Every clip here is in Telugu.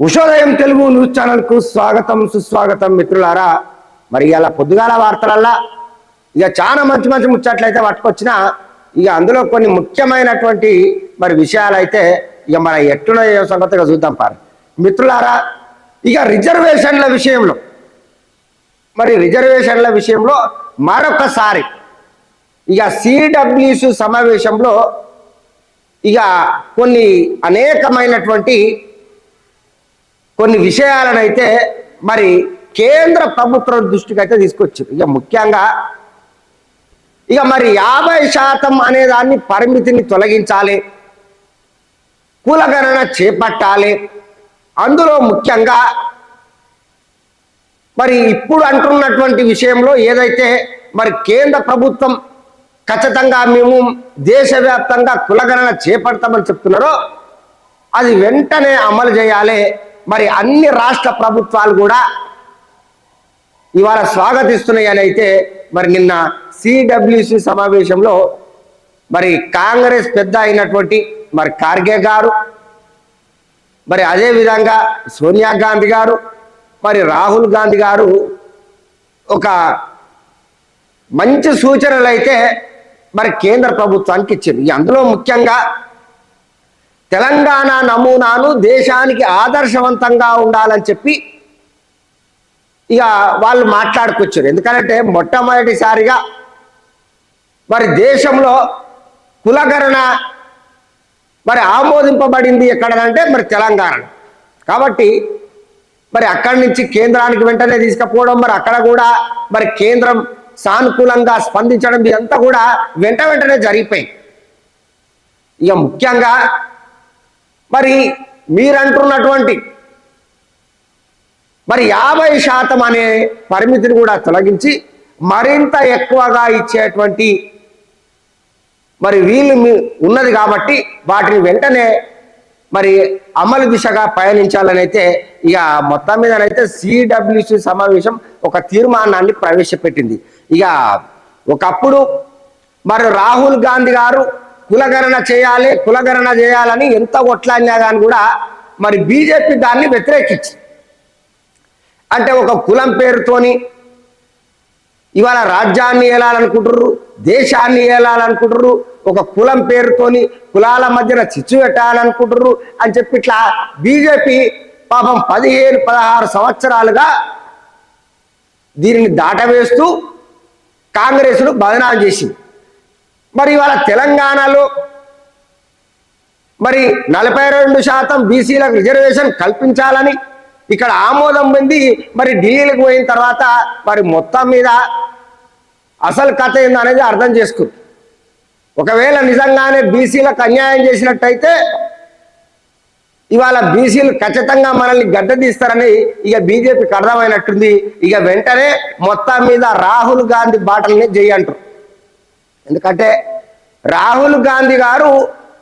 ఉషోదయం తెలుగు న్యూస్ ఛానల్కు స్వాగతం సుస్వాగతం మిత్రులారా. మరి ఇలా పొద్దుగాల వార్తలల్లా ఇక చాలా మంచి మంచి ముచ్చట్లయితే పట్టుకొచ్చిన ఇక అందులో కొన్ని ముఖ్యమైనటువంటి మరి విషయాలైతే ఇక మన ఎట్టున సంగతిగా చూద్దాం పారు. మిత్రులారా ఇక రిజర్వేషన్ల విషయంలో మరి రిజర్వేషన్ల విషయంలో మరొకసారి ఇక సిడబ్ల్యూస్ సమావేశంలో ఇక కొన్ని అనేకమైనటువంటి కొన్ని విషయాలనైతే మరి కేంద్ర ప్రభుత్వం దృష్టికి అయితే తీసుకొచ్చారు ఇక ముఖ్యంగా ఇక మరి యాభై శాతం అనే దాన్ని పరిమితిని తొలగించాలి కులగణన చేపట్టాలి. అందులో ముఖ్యంగా మరి ఇప్పుడు అంటున్నటువంటి విషయంలో ఏదైతే మరి కేంద్ర ప్రభుత్వం ఖచ్చితంగా మేము దేశవ్యాప్తంగా కులగణన చేపడతామని చెప్తున్నారో అది వెంటనే అమలు చేయాలి. మరి అన్ని రాష్ట్ర ప్రభుత్వాలు కూడా ఇవాళ స్వాగతిస్తున్నాయని అయితే మరి నిన్న సిడబ్ల్యూసి సమావేశంలో మరి కాంగ్రెస్ పెద్ద అయినటువంటి మరి ఖార్గే గారు మరి అదే విధంగా సోనియా గాంధీ గారు మరి రాహుల్ గాంధీ గారు ఒక మంచి సూచనలు అయితే మరి కేంద్ర ప్రభుత్వానికి ఇచ్చింది. అందులో ముఖ్యంగా తెలంగాణ నమూనాను దేశానికి ఆదర్శవంతంగా ఉండాలని చెప్పి ఇక వాళ్ళు మాట్లాడుకొచ్చారు. ఎందుకంటే మొట్టమొదటిసారిగా మరి దేశంలో కులగణన మరి ఆమోదింపబడింది ఎక్కడనంటే మరి తెలంగాణ. కాబట్టి మరి అక్కడి నుంచి కేంద్రానికి వెంటనే తీసుకుపోవడం మరి అక్కడ కూడా మరి కేంద్రం సానుకూలంగా స్పందించడం ఇదంతా కూడా వెంట వెంటనే జరిగిపోయింది. ఇక ముఖ్యంగా మరి మీరంటున్నటువంటి మరి యాభై శాతం అనే పరిమితిని కూడా తొలగించి మరింత ఎక్కువగా ఇచ్చేటువంటి మరి వీలు మీ- ఉన్నది కాబట్టి వాటిని వెంటనే మరి అమలు దిశగా పయనించాలని అయితే ఇక మొత్తం మీదనైతే సిడబ్ల్యూసి సమావేశం ఒక తీర్మానాన్ని ప్రవేశపెట్టింది. ఇక ఒకప్పుడు మరి రాహుల్ గాంధీ గారు కులగణన చేయాలి కులగణన చేయాలని ఎంత కొట్లాడినా కానీ కూడా మరి బీజేపీ దాన్ని వ్యతిరేకించింది. అంటే ఒక కులం పేరుతోని ఇవాళ రాజ్యాన్ని ఏలాలనుకుంటుర్రు దేశాన్ని ఏలాలనుకుంటుర్రు ఒక కులం పేరుతోని కులాల మధ్యన చిచ్చు పెట్టాలనుకుంటుర్రు అని చెప్పి ఇట్లా బీజేపీ పాపం పదిహేను పదహారు సంవత్సరాలుగా దీనిని దాటవేస్తూ కాంగ్రెస్ను బదనాం చేసింది. మరి ఇవాళ తెలంగాణలో మరి నలభై రెండు శాతం బీసీలకు రిజర్వేషన్ కల్పించాలని ఇక్కడ ఆమోదం పొంది మరి ఢిల్లీలకు పోయిన తర్వాత మరి మొత్తం మీద అసలు కథ ఏందనేది అర్థం చేసుకుంది. ఒకవేళ నిజంగానే బీసీలకు అన్యాయం చేసినట్టయితే ఇవాళ బీసీలు ఖచ్చితంగా మనల్ని గడ్డ తీస్తారని ఇక బీజేపీకి అర్థమైనట్టుంది. ఇక వెంటనే మొత్తం మీద రాహుల్ గాంధీ బాటల్ని చేయంటారు ఎందుకంటే రాహుల్ గాంధీ గారు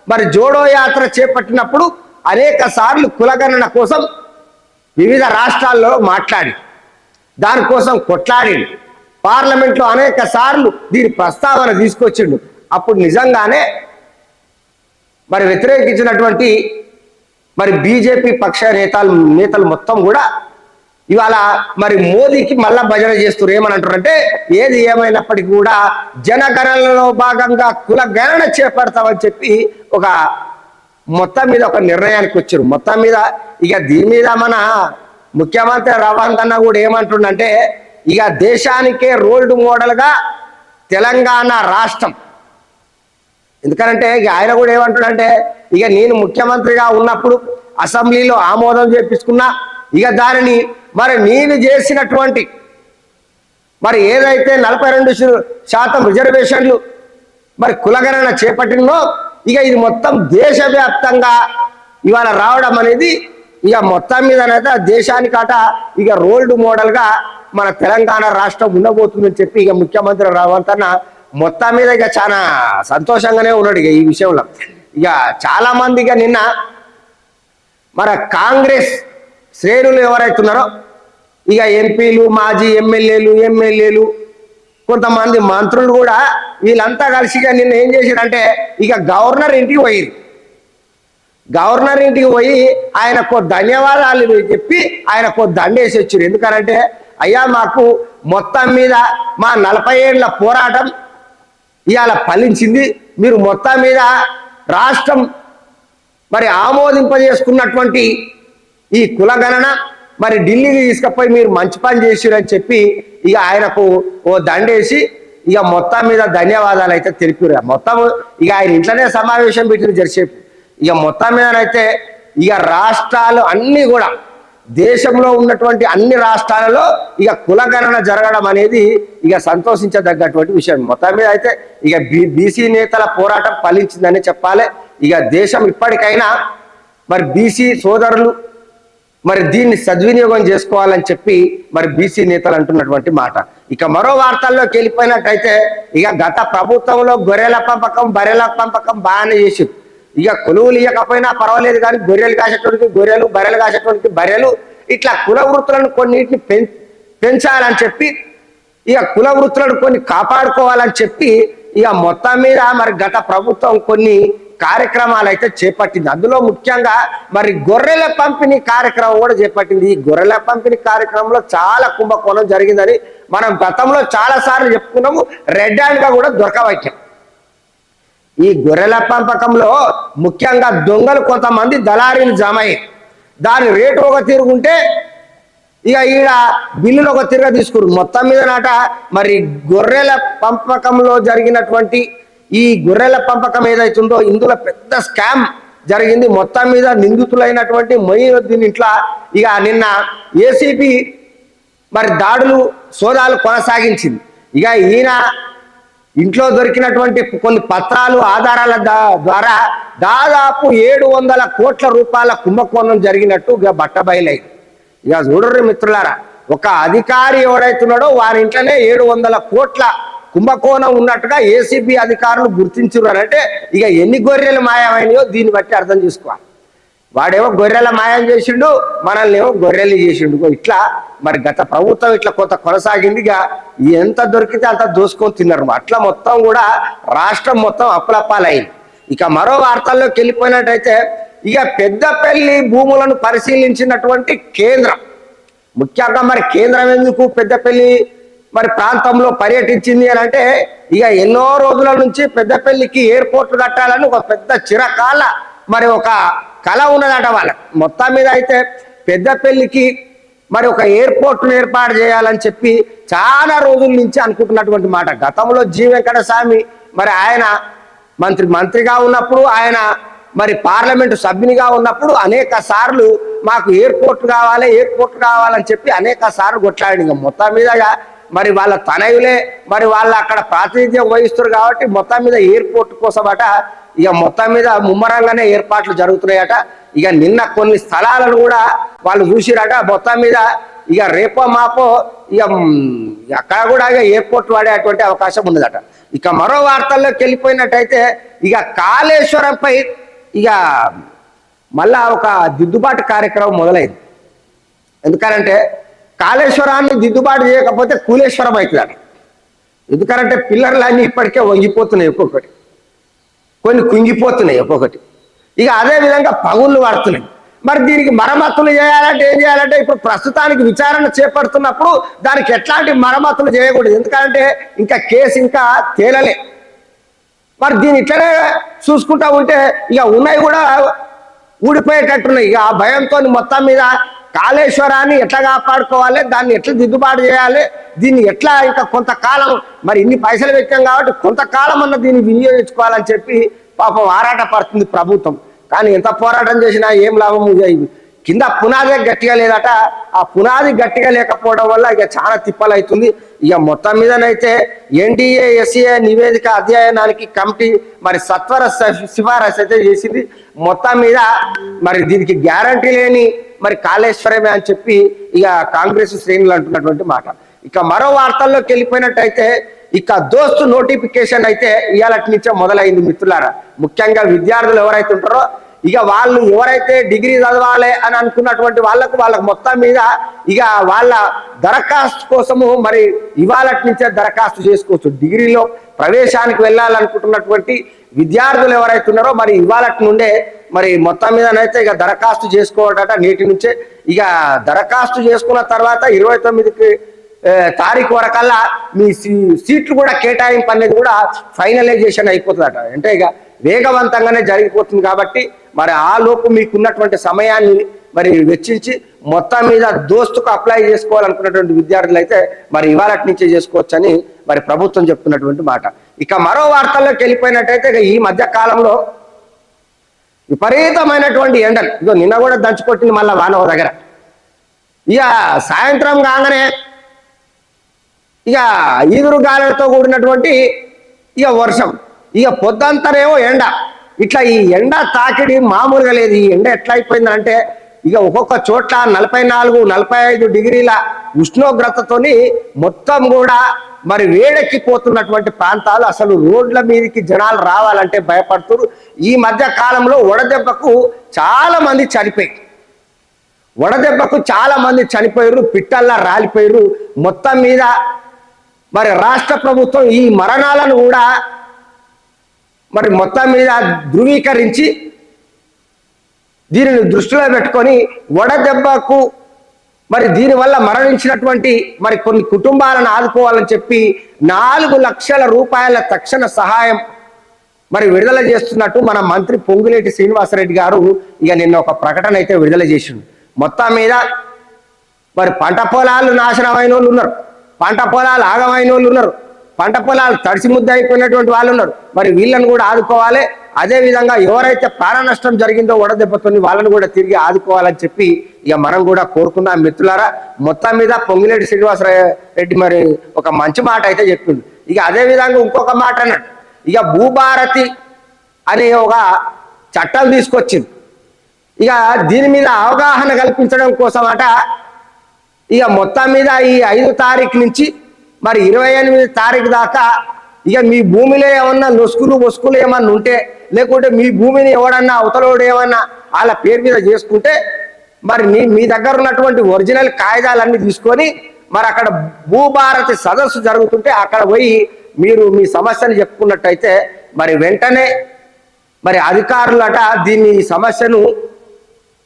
మరి జోడో యాత్ర చేపట్టినప్పుడు అనేక సార్లు కులగణన కోసం వివిధ రాష్ట్రాల్లో మాట్లాడి దానికోసం కొట్లాడి పార్లమెంట్లో అనేక సార్లు దీని ప్రస్తావన తీసుకొచ్చిండు. అప్పుడు నిజంగానే మరి వ్యతిరేకించినటువంటి మరి బీజేపీ పక్ష నేతలు నేతలు మొత్తం కూడా ఇవాళ మరి మోదీకి మళ్ళా భజన చేస్తారు ఏమని అంటారంటే ఏది ఏమైనప్పటికీ కూడా జనగణనలో భాగంగా కుల గణన చేపడతామని చెప్పి ఒక మొత్తం మీద ఒక నిర్ణయానికి వచ్చారు. మొత్తం మీద ఇక దీని మీద మన ముఖ్యమంత్రి రవాంత్ అన్న కూడా ఏమంటుండంటే ఇక దేశానికే రోల్డ్ మోడల్గా తెలంగాణ రాష్ట్రం. ఎందుకంటే ఇక ఆయన కూడా ఏమంటుండంటే ఇక నేను ముఖ్యమంత్రిగా ఉన్నప్పుడు అసెంబ్లీలో ఆమోదం చేపించుకున్నా ఇక దానిని మరి నేను చేసినటువంటి మరి ఏదైతే నలభై రెండు శాతం రిజర్వేషన్లు మరి కులగణన చేపట్టినో ఇక ఇది మొత్తం దేశవ్యాప్తంగా ఇవాళ రావడం అనేది ఇక మొత్తం మీదనైతే దేశానికట ఇక రోల్డ్ మోడల్గా మన తెలంగాణ రాష్ట్రం ఉండబోతుందని చెప్పి ఇక ముఖ్యమంత్రి రేవంత్ అన్న మొత్తం మీద ఇక చాలా సంతోషంగానే ఉన్నాడు ఇక ఈ విషయంలో. ఇక చాలామంది ఇక నిన్న మన కాంగ్రెస్ శ్రేణులు ఎవరైతున్నారో ఇక ఎంపీలు మాజీ ఎమ్మెల్యేలు ఎమ్మెల్యేలు కొంతమంది మంత్రులు కూడా వీళ్ళంతా కలిసి నిన్న ఏం చేశారంటే ఇక గవర్నర్ ఇంటికి పోయింది గవర్నర్ ఇంటికి పోయి ఆయన కో ధన్యవాదాలు చెప్పి ఆయన కో దండేసి వచ్చారు. ఎందుకనంటే అయ్యా మాకు మొత్తం మీద మా నలభై ఏళ్ళ పోరాటం ఇవాళ ఫలించింది. మీరు మొత్తం మీద రాష్ట్రం మరి ఆమోదింపజేసుకున్నటువంటి ఈ కులగణన మరి ఢిల్లీకి తీసుకపోయి మీరు మంచి పని చేసిరని చెప్పి ఇక ఆయనకు ఓ దండేసి ఇక మొత్తం మీద ధన్యవాదాలు అయితే తెలిపారు మొత్తం ఇక ఆయన ఇంట్లోనే సమావేశం పెట్టిన జరిసేపు. ఇక మొత్తం మీదనైతే ఇక రాష్ట్రాలు అన్నీ కూడా దేశంలో ఉన్నటువంటి అన్ని రాష్ట్రాలలో ఇక కులగణన జరగడం అనేది ఇక సంతోషించదగ్గటువంటి విషయం. మొత్తం మీద అయితే ఇక బీసీ నేతల పోరాటం ఫలించిందని చెప్పాలి. ఇక దేశం ఇప్పటికైనా మరి బీసీ సోదరులు మరి దీన్ని సద్వినియోగం చేసుకోవాలని చెప్పి మరి బీసీ నేతలు అంటున్నటువంటి మాట. ఇక మరో వార్తల్లోకి వెళ్ళిపోయినట్టయితే ఇక గత ప్రభుత్వంలో గొర్రెల పెంపకం బర్రెల పెంపకం బాగానే చేసి ఇక కొలువులు ఇవ్వకపోయినా పర్వాలేదు కానీ గొర్రెలు కాసేటువంటి గొర్రెలు బర్రెలు కాసేటువంటి బర్రెలు ఇట్లా కుల వృత్తులను కొన్నిటిని పెంచాలని చెప్పి ఇక కుల వృత్తులను కొన్ని కాపాడుకోవాలని చెప్పి ఇక మొత్తం మీద మరి గత ప్రభుత్వం కొన్ని కార్యక్రమాలు అయితే చేపట్టింది. అందులో ముఖ్యంగా మరి గొర్రెల పంపిణీ కార్యక్రమం కూడా చేపట్టింది. ఈ గొర్రెల పంపిణీ కార్యక్రమంలో చాలా కుంభకోణం జరిగిందని మనం గతంలో చాలా సార్లు చెప్పుకున్నాము. రెడ్ హ్యాండ్గా కూడా దొరకవచ్చాం ఈ గొర్రెల పెంపకంలో ముఖ్యంగా దొంగలు కొంతమంది దళారీలు జమ దాని రేటు ఒక తిరుగుంటే ఇక ఈడ బిల్లులు ఒక తిరగ తీసుకురు. మొత్తం మీద నాట మరి గొర్రెల పంపకంలో జరిగినటువంటి ఈ గొర్రెల పంపకం ఏదైతుందో ఇందులో పెద్ద స్కామ్ జరిగింది. మొత్తం మీద నిందితులైనటువంటి మొయినుద్దీన్ ఇంట్లో ఇక నిన్న ఏసీపీ మరి దాడులు సోదాలు కొనసాగించింది. ఇక ఈయన ఇంట్లో దొరికినటువంటి కొన్ని పత్రాలు ఆధారాల ద్వారా దాదాపు ఏడు వందల కోట్ల రూపాయల కుంభకోణం జరిగినట్టు ఇక బట్టబయలైంది ఇక చూడరు మిత్రులారా ఒక అధికారి ఎవరైతున్నాడో వారి ఇంట్లోనే ఏడు వందల కోట్ల కుంభకోణం ఉన్నట్టుగా ఏసీబీ అధికారులు గుర్తించరు అని అంటే ఇక ఎన్ని గొర్రెలు మాయమైనయో దీన్ని బట్టి అర్థం చేసుకోవాలి. వాడేమో గొర్రెల మాయం చేసిండు మనల్ని ఏమో గొర్రెలు చేసిండు. ఇట్లా మరి గత ప్రభుత్వం ఇట్లా కొంత కొనసాగింది. ఇక ఎంత దొరికితే అంత దోసుకొని తిన్నారు. అట్లా మొత్తం కూడా రాష్ట్రం మొత్తం అప్పులప్పాలైంది ఇక మరో వార్తల్లోకి వెళ్ళిపోయినట్టయితే ఇక పెద్దపల్లి భూములను పరిశీలించినటువంటి కేంద్రం. ముఖ్యంగా మరి కేంద్రం ఎందుకు పెద్దపల్లి మరి ప్రాంతంలో పర్యటించింది అని అంటే ఇక ఎన్నో రోజుల నుంచి పెద్దపల్లికి ఎయిర్పోర్ట్ కట్టాలని ఒక పెద్ద చిరకాల మరి ఒక కళ ఉన్నదట వాళ్ళకి. మొత్తం మీద అయితే పెద్దపల్లికి మరి ఒక ఎయిర్పోర్ట్ను ఏర్పాటు చేయాలని చెప్పి చాలా రోజుల నుంచి అనుకుంటున్నటువంటి మాట. గతంలో జీ వెంకట స్వామి మరి ఆయన మంత్రి మంత్రిగా ఉన్నప్పుడు ఆయన మరి పార్లమెంటు సభ్యునిగా ఉన్నప్పుడు అనేక సార్లు మాకు ఎయిర్పోర్ట్ కావాలి ఎయిర్పోర్ట్ కావాలని చెప్పి అనేక సార్లు కొట్లాడి ఇంకా మొత్తం మీదగా మరి వాళ్ళ తనయులే మరి వాళ్ళు అక్కడ ప్రాతినిధ్యం వహిస్తారు కాబట్టి మొత్తం మీద ఎయిర్పోర్ట్ కోసమట ఇక మొత్తం మీద ముమ్మరంగానే ఏర్పాట్లు జరుగుతున్నాయట. ఇక నిన్న కొన్ని స్థలాలను కూడా వాళ్ళు చూసిరట. మొత్తం మీద ఇక రేపో మాపో ఇక అక్కడ కూడా ఇక ఎయిర్పోర్ట్ వాడేటువంటి అవకాశం ఉన్నదట. ఇక మరో వార్తల్లోకి వెళ్ళిపోయినట్టయితే ఇక కాళేశ్వరంపై ఇక మళ్ళా ఒక దిద్దుబాటు కార్యక్రమం మొదలైంది. ఎందుకనంటే కాళేశ్వరాన్ని దిద్దుబాటు చేయకపోతే కూలేశ్వరం అవుతుందట ఎందుకంటే పిల్లర్లన్నీ ఇప్పటికే వంగిపోతున్నాయి ఒక్కొక్కటి. కొన్ని కుంగిపోతున్నాయి ఒక్కొక్కటి. ఇక అదే విధంగా పగుళ్ళు పడుతున్నాయి మరి దీనికి మరమ్మతులు చేయాలంటే ఏం చేయాలంటే ఇప్పుడు ప్రస్తుతానికి విచారణ చేపడుతున్నప్పుడు దానికి ఎట్లాంటి మరమ్మతులు చేయకూడదు. ఎందుకంటే ఇంకా కేసు ఇంకా తేలలే. మరి దీని ఇట్లనే చూసుకుంటా ఉంటే ఇక ఉన్నాయి కూడా ఊడిపోయేటట్టున్నాయి. ఇక ఆ భయంతో మొత్తం మీద కాళేశ్వరాన్ని ఎట్లా కాపాడుకోవాలి? దాన్ని ఎట్లా దిద్దుబాటు చేయాలి? దీన్ని ఎట్లా ఇంకా కొంతకాలం మరి ఇన్ని పైసలు పెట్టాం కాబట్టి కొంతకాలం అన్న దీన్ని వినియోగించుకోవాలని చెప్పి పాపం ఆరాట పడుతుంది ప్రభుత్వం. కానీ ఎంత పోరాటం చేసినా ఏం లాభం కింద పునాదే గట్టిగా లేదట. ఆ పునాది గట్టిగా లేకపోవడం వల్ల ఇక చాలా తిప్పలవుతుంది ఇక మొత్తం మీదనైతే ఎన్డీఏ ఎస్ఏ నివేదిక అధ్యయనానికి కమిటీ మరి సత్వర సిఫారసు అయితే చేసింది. మొత్తం మీద మరి దీనికి గ్యారంటీ లేని మరి కాళేశ్వరమే అని చెప్పి ఇక కాంగ్రెస్ శ్రేణులు అంటున్నటువంటి మాట. ఇక మరో వార్తల్లోకి వెళ్ళిపోయినట్టయితే ఇక దోస్తు నోటిఫికేషన్ అయితే ఇవాళ నుంచే మొదలైంది మిత్రులారా. ముఖ్యంగా విద్యార్థులు ఎవరైతే ఉంటారో ఇక వాళ్ళు ఎవరైతే డిగ్రీ చదవాలి అని అనుకున్నటువంటి వాళ్ళకు వాళ్ళకు మొత్తం మీద ఇక వాళ్ళ దరఖాస్తు కోసము మరి ఇవాళ నుంచే దరఖాస్తు చేసుకోవచ్చు. డిగ్రీలో ప్రవేశానికి వెళ్ళాలనుకుంటున్నటువంటి విద్యార్థులు ఎవరైతే ఉన్నారో మరి ఇవాళ నుండే మరి మొత్తం మీదనైతే ఇక దరఖాస్తు చేసుకోవడట నేటి నుంచే. ఇక దరఖాస్తు చేసుకున్న తర్వాత ఇరవై తొమ్మిదికి తారీఖు వరకల్లా మీ సీట్లు కూడా కేటాయింపు అనేది కూడా ఫైనలైజేషన్ అయిపోతుందట. అంటే ఇక వేగవంతంగానే జరిగిపోతుంది కాబట్టి మరి ఆ లోపు మీకున్నటువంటి సమయాన్ని మరి వెచ్చించి మొత్తం మీద దోస్తుకు అప్లై చేసుకోవాలనుకున్నటువంటి విద్యార్థులు అయితే మరి ఇవాళ నుంచే చేసుకోవచ్చని మరి ప్రభుత్వం చెప్తున్నటువంటి మాట. ఇక మరో వార్తల్లోకి వెళ్ళిపోయినట్టయితే ఇక ఈ మధ్య కాలంలో విపరీతమైనటువంటి ఎండలు. ఇదో నిన్న కూడా దంచుకొట్టింది మళ్ళీ వానవ దగ్గర. ఇక సాయంత్రం కాగానే ఇక ఈదురు గాలులతో కూడినటువంటి ఇక వర్షం. ఇక పొద్దంతరేమో ఎండ. ఇట్లా ఈ ఎండ తాకిడి మామూలుగా లేదు. ఈ ఎండ ఎట్లా అయిపోయిందంటే ఇక ఒక్కొక్క చోట్ల నలభై నాలుగు నలభై ఐదు డిగ్రీల ఉష్ణోగ్రతతోని మొత్తం కూడా మరి వేడెక్కిపోతున్నటువంటి ప్రాంతాలు అసలు రోడ్ల మీదకి జనాలు రావాలంటే భయపడుతున్నారు ఈ మధ్య కాలంలో వడదెబ్బకు చాలా మంది చనిపోయారు వడదెబ్బకు చాలా మంది చనిపోయారు పిట్టల్లా రాలిపోయారు మొత్తం మీద మరి రాష్ట్ర ప్రభుత్వం ఈ మరణాలను కూడా మరి మొత్తం మీద ధృవీకరించి దీనిని దృష్టిలో పెట్టుకొని వడదెబ్బకు మరి దీనివల్ల మరణించినటువంటి మరి కొన్ని కుటుంబాలను ఆదుకోవాలని చెప్పి నాలుగు లక్షల రూపాయల తక్షణ సహాయం మరి విడుదల చేస్తున్నట్టు మన మంత్రి పొంగులేటి శ్రీనివాసరెడ్డి గారు ఇక నిన్న ఒక ప్రకటన అయితే విడుదల చేసిండు. మొత్తం మీద మరి పంట పొలాలు నాశనమైన వాళ్ళు ఉన్నారు. పంట పొలాలు ఆగమైన వాళ్ళు ఉన్నారు. పంట పొలాలు తడిసి ముద్ద అయిపోయినటువంటి వాళ్ళు ఉన్నారు. మరి వీళ్ళని కూడా ఆదుకోవాలి. అదే విధంగా ఎవరైతే ప్రాణ నష్టం జరిగిందో వడదెబ్బతోని వాళ్ళని కూడా తిరిగి ఆదుకోవాలని చెప్పి ఇక మనం కూడా కోరుకున్నాం మిత్రులారా. మొత్తం మీద పొంగిలేటి శ్రీనివాసరెడ్డి మరి ఒక మంచి మాట అయితే చెప్పింది ఇక అదే విధంగా ఇంకొక మాట అన్నాడు. ఇక భూభారతి అనే ఒక చట్టం తీసుకొచ్చింది ఇక దీని మీద అవగాహన కల్పించడం కోసం అట ఇక మొత్తం మీద ఈ ఐదు తారీఖు నుంచి మరి ఇరవై ఎనిమిది తారీఖు దాకా ఇక మీ భూమిలో ఏమన్నా లొసుకులు వసుకులు ఏమన్నా ఉంటే లేకుంటే మీ భూమిని ఎవడన్నా అవతలోడు ఏమన్నా వాళ్ళ పేరు మీద చేసుకుంటే మరి మీ మీ దగ్గర ఉన్నటువంటి ఒరిజినల్ కాగితాలన్నీ తీసుకొని మరి అక్కడ భూభారతి సదస్సు జరుగుతుంటే అక్కడ పోయి మీరు మీ సమస్యను చెప్పుకున్నట్టయితే మరి వెంటనే మరి అధికారులట దీన్ని సమస్యను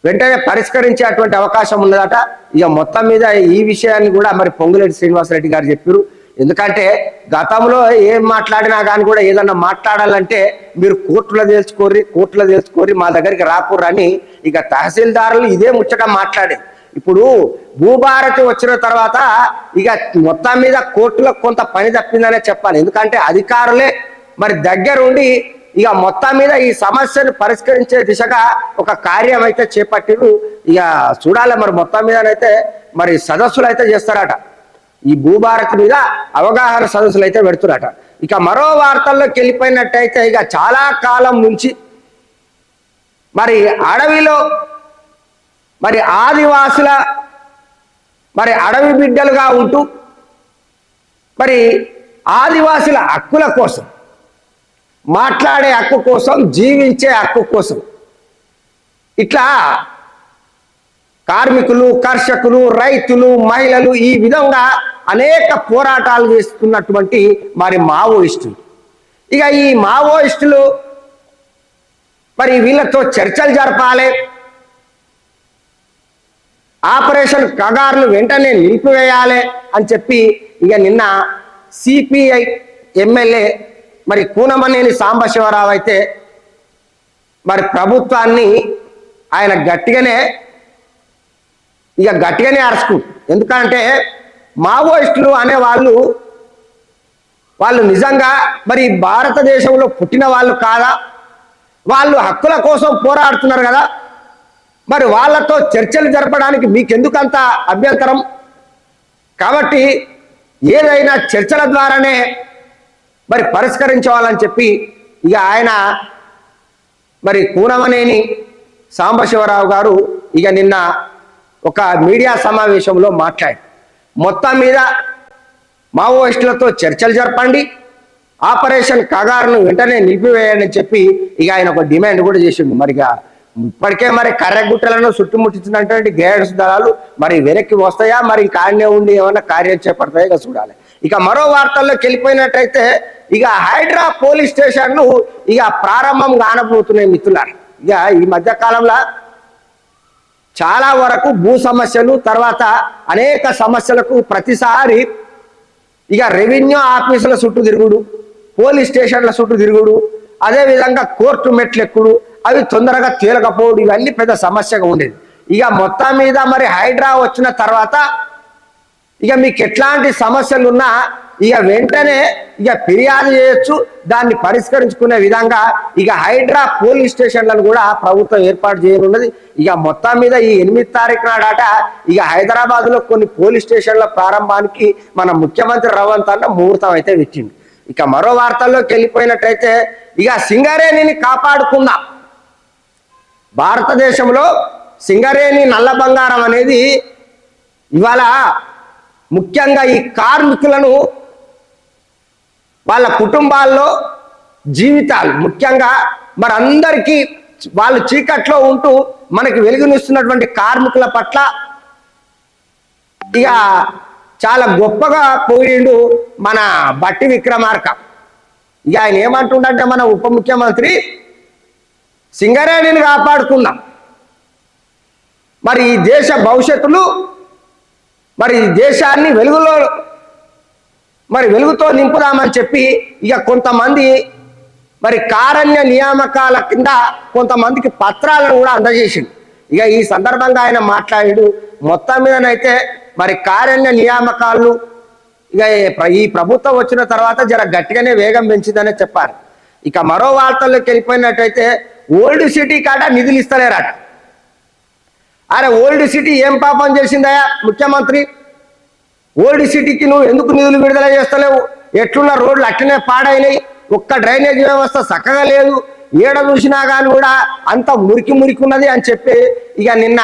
వెంటనే పరిష్కరించేటువంటి అవకాశం ఉన్నదట. ఇక మొత్తం మీద ఈ విషయాన్ని కూడా మరి పొంగులేటి శ్రీనివాసరెడ్డి గారు చెప్పారు. ఎందుకంటే గతంలో ఏం మాట్లాడినా కానీ కూడా ఏదన్నా మాట్లాడాలంటే మీరు కోర్టులో తెలుసుకోర్రి కోర్టులో తెలుసుకోర్రి మా దగ్గరికి రాకూరని ఇక తహసీల్దారులు ఇదే ముచ్చట మాట్లాడేది ఇప్పుడు భూభారతి వచ్చిన తర్వాత ఇక మొత్తం మీద కోర్టులో కొంత పని తప్పిందనే చెప్పాలి. ఎందుకంటే అధికారులే మరి దగ్గరుండి ఇక మొత్తం మీద ఈ సమస్యను పరిష్కరించే దిశగా ఒక కార్యం అయితే చేపట్టిరు ఇక చూడాలి మరి మొత్తం మీదనైతే మరి సదస్సులు అయితే చేస్తారట. ఈ భూభారత్ మీద అవగాహన సదస్సులు అయితే పెడుతురట. ఇక మరో వార్తల్లోకి వెళ్ళిపోయినట్టయితే ఇక చాలా కాలం నుంచి మరి అడవిలో మరి ఆదివాసుల మరి అడవి బిడ్డలుగా ఉంటూ మరి ఆదివాసుల హక్కుల కోసం మాట్లాడే హక్కు కోసం జీవించే హక్కు కోసం. ఇట్లా కార్మికులు కర్షకులు రైతులు మహిళలు ఈ విధంగా అనేక పోరాటాలు చేస్తున్నటువంటి మరి మావోయిస్టులు. ఇక ఈ మావోయిస్టులు మరి వీళ్ళతో చర్చలు జరపాలి. ఆపరేషన్ కగార్ను వెంటనే నిలిపివేయాలి అని చెప్పి ఇక నిన్న సిపిఐ ఎమ్మెల్యే మరి కూనమనేని సాంబశివరావు అయితే మరి ప్రభుత్వాన్ని ఆయన గట్టిగానే ఇక గట్టిగానే అరుచుకు ఎందుకంటే మావోయిస్టులు అనే వాళ్ళు వాళ్ళు నిజంగా మరి భారతదేశంలో పుట్టిన వాళ్ళు కాదా? వాళ్ళు హక్కుల కోసం పోరాడుతున్నారు కదా? మరి వాళ్ళతో చర్చలు జరపడానికి మీకెందుకంత అభ్యంతరం? కాబట్టి ఏదైనా చర్చల ద్వారానే మరి పరిష్కరించాలని చెప్పి ఇక ఆయన మరి కూనమనేని సాంబశివరావు గారు ఇక నిన్న ఒక మీడియా సమావేశంలో మాట్లాడారు. మొత్తం మీద మావోయిస్టులతో చర్చలు జరపండి. ఆపరేషన్ కగారును వెంటనే నిలిపివేయండి అని చెప్పి ఇక ఆయన ఒక డిమాండ్ కూడా చేసిండు. మరి ఇక ఇప్పటికే మరి కర్రగుట్టలను చుట్టుముట్టించినటువంటి గేడ్స్ దళాలు మరి వెనక్కి వస్తాయా? మరి కాడనే ఉండి ఏమైనా కార్యం చేపడతాయో? చూడాలి. ఇక మరో వార్తల్లోకి వెళ్ళిపోయినట్టయితే ఇక హైడ్రా పోలీస్ స్టేషన్లు ఇక ప్రారంభం కానబోతున్నాయి మిత్రులారు. ఇక ఈ మధ్య కాలంలో చాలా వరకు భూ సమస్యలు తర్వాత అనేక సమస్యలకు ప్రతిసారి ఇక రెవెన్యూ ఆఫీసుల చుట్టూ తిరుగుడు పోలీస్ స్టేషన్ల చుట్టూ తిరుగుడు అదేవిధంగా కోర్టు మెట్లు ఎక్కుడు అవి తొందరగా తేలకపోవడం ఇవన్నీ పెద్ద సమస్యగా ఉండేది. ఇక మొత్తం మీద మరి హైడ్రా వచ్చిన తర్వాత ఇక మీకు ఎట్లాంటి సమస్యలు ఉన్నా ఇక వెంటనే ఇక ఫిర్యాదు చేయొచ్చు. దాన్ని పరిష్కరించుకునే విధంగా ఇక హైడ్రా పోలీస్ స్టేషన్లను కూడా ప్రభుత్వం ఏర్పాటు చేయనున్నది. ఇక మొత్తం మీద ఈ ఎనిమిది తారీఖు నాడట ఇక హైదరాబాద్లో కొన్ని పోలీస్ స్టేషన్ల ప్రారంభానికి మన ముఖ్యమంత్రి రవంత్ అన్న ముహూర్తం అయితే పెట్టింది ఇక మరో వార్తల్లోకి వెళ్ళిపోయినట్టయితే ఇక సింగరేణిని కాపాడుకుందాం. భారతదేశంలో సింగరేణి నల్ల బంగారం అనేది ఇవాళ ముఖ్యంగా ఈ కార్మికులను వాళ్ళ కుటుంబాల్లో జీవితాలు ముఖ్యంగా మరి అందరికీ వాళ్ళు చీకట్లో ఉంటూ మనకి వెలుగునిస్తున్నటువంటి కార్మికుల పట్ల ఇక చాలా గొప్పగా పోయిండు మన బట్టి విక్రమార్క. ఇక ఆయన ఏమంటుండంటే మన ఉప ముఖ్యమంత్రి సింగరేణిని కాపాడుకుందాం. మరి ఈ దేశ భవిష్యత్తులు మరి ఈ దేశాన్ని వెలుగులో మరి వెలుగుతో నింపుదామని చెప్పి ఇక కొంతమంది మరి కారణ్య నియామకాల కింద కొంతమందికి పత్రాలను కూడా అందజేసిండు. ఇక ఈ సందర్భంగా ఆయన మాట్లాడాడు. మొత్తం మీదనైతే మరి కారణ్య నియామకాలు ఇక ఈ- ఈ ప్రభుత్వం వచ్చిన తర్వాత జర గట్టిగానే వేగం పెంచిందనే చెప్పారు. ఇక మరో వార్తల్లోకి వెళ్ళిపోయినట్టయితే ఓల్డ్ సిటీ కాడ నిధులు ఇస్తలేరట. అరే ఓల్డ్ సిటీ ఏం పాపం చేసిందయా ముఖ్యమంత్రి. ఓల్డ్ సిటీకి నువ్వు ఎందుకు నిధులు విడుదల చేస్తలేవు? ఎట్లున్న రోడ్లు అట్లనే పాడైనాయి. ఒక్క డ్రైనేజ్ వ్యవస్థ చక్కగా లేదు. ఏడ చూసినా కానీ కూడా అంత మురికి మురికి ఉన్నది అని చెప్పి ఇక నిన్న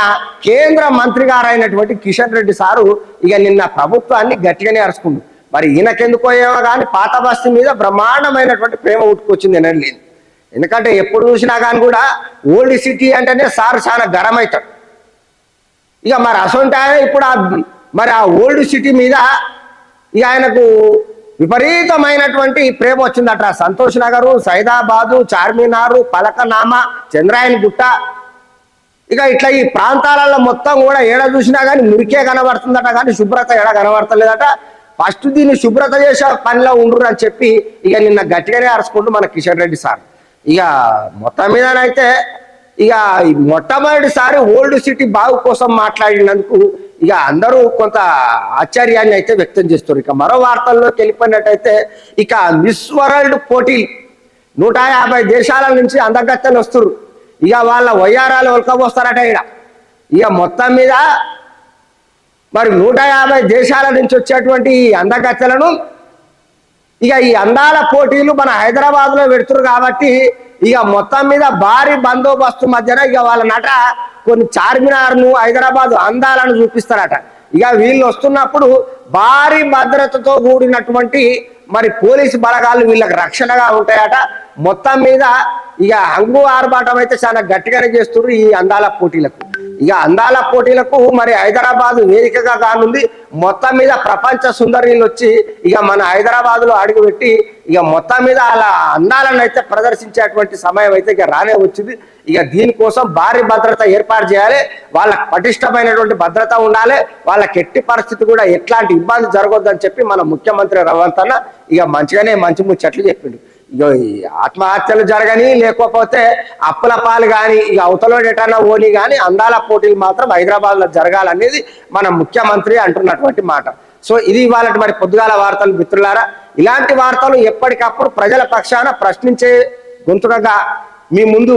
కేంద్ర మంత్రి గారు అయినటువంటి కిషన్ రెడ్డి సారు ఇక నిన్న ప్రభుత్వాన్ని గట్టిగానే అరుచుకుంది మరి ఈయనకెందుకో ఏమో కానీ పాత బస్తీ మీద బ్రహ్మాండమైనటువంటి ప్రేమ ఉట్టుకొచ్చింది ఎనర్లేదు ఎందుకంటే ఎప్పుడు చూసినా కానీ కూడా ఓల్డ్ సిటీ అంటేనే సారు చాలా గరం అవుతాడు ఇక మరి అసొంటి ఆయన ఇప్పుడు ఆ మరి ఆ ఓల్డ్ సిటీ మీద ఇక ఆయనకు విపరీతమైనటువంటి ప్రేమ వచ్చిందట. సంతోష్ నగరు సైదాబాదు చార్మినారు పలకనామ చంద్రాయన్ గుట్ట. ఇక ఇట్లా ఈ ప్రాంతాలలో మొత్తం కూడా ఏడ చూసినా కానీ మురికే కనబడుతుందట కానీ శుభ్రత ఎడ కనబడతలేదట. ఫస్ట్ దీన్ని శుభ్రత చేసే పనిలో ఉండ్రు అని చెప్పి ఇక నిన్న గట్టిగానే అరుచుకుంటూ మన కిషన్ రెడ్డి సార్. ఇక మొత్తం మీదనైతే ఇక మొట్టమొదటిసారి ఓల్డ్ సిటీ బాగు కోసం మాట్లాడినందుకు ఇక అందరూ కొంత ఆశ్చర్యాన్ని అయితే వ్యక్తం చేస్తారు ఇక మరో వార్తల్లోకి వెళ్ళిపోయినట్టయితే ఇక మిస్ వరల్డ్ పోటీలు నూట యాభై దేశాల నుంచి అందగత్తలు వస్తారు ఇక వాళ్ళ వయ్యారాలు ఒలకపోస్తారట ఇక ఇక మొత్తం మీద మరి నూట యాభై దేశాల నుంచి వచ్చేటువంటి ఈ అందగత్తలను ఇక ఈ అందాల పోటీలు మన హైదరాబాద్లో పెడుతురు కాబట్టి ఇక మొత్తం మీద భారీ బందోబస్తు మధ్యన ఇక వాళ్ళ నట కొన్ని చార్మినార్ను హైదరాబాద్ అందాలను చూపిస్తారట. ఇక వీళ్ళు వస్తున్నప్పుడు భారీ భద్రతతో కూడినటువంటి మరి పోలీసు బలగాలు వీళ్ళకి రక్షణగా ఉంటాయట. మొత్తం మీద ఇక హంగు ఆర్భాటం అయితే చాలా గట్టిగానే చేస్తున్నారు ఈ అందాల పోటీలకు. ఇక అందాల పోటీలకు మరి హైదరాబాద్ వేదికగా కానుంది. మొత్తం మీద ప్రపంచ సుందరీలు వచ్చి ఇక మన హైదరాబాద్లో అడుగుపెట్టి ఇక మొత్తం మీద అలా అందాలను అయితే ప్రదర్శించేటువంటి సమయం అయితే ఇక రానే వచ్చింది. ఇక దీనికోసం భారీ భద్రత ఏర్పాటు చేయాలి. వాళ్ళకి పటిష్టమైనటువంటి భద్రత ఉండాలి. వాళ్ళకి ఎట్టి పరిస్థితి కూడా ఎట్లాంటి ఇబ్బంది జరగొద్దని చెప్పి మన ముఖ్యమంత్రి రవంత్ అన్న ఇక మంచిగానే మంచి ముచ్చట్లు చెప్పిండు. ఆత్మహత్యలు జరగని లేకపోతే అప్పుల పాలు కానీ ఇక అవతల ఎటన్నా ఓని కానీ అందాల పోటీలు మాత్రం హైదరాబాద్లో జరగాలనేది మన ముఖ్యమంత్రి అంటున్నటువంటి మాట. సో ఇది ఇవాళ మరి పొద్దుగాల వార్తలు మిత్రులారా. ఇలాంటి వార్తలు ఎప్పటికప్పుడు ప్రజల పక్షాన ప్రశ్నించే గొంతుకగా మీ ముందు